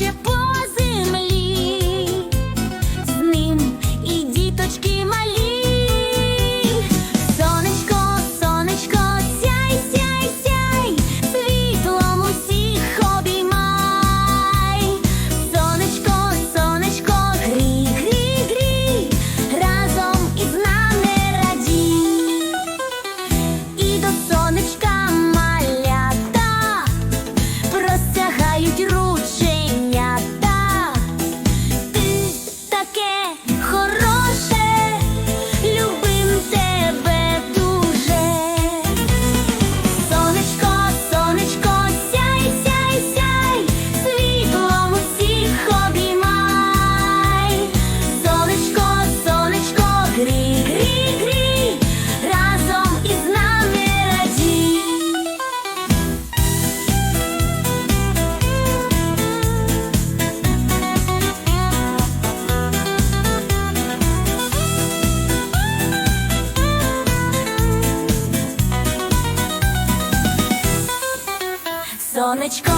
все помнят. сонечко.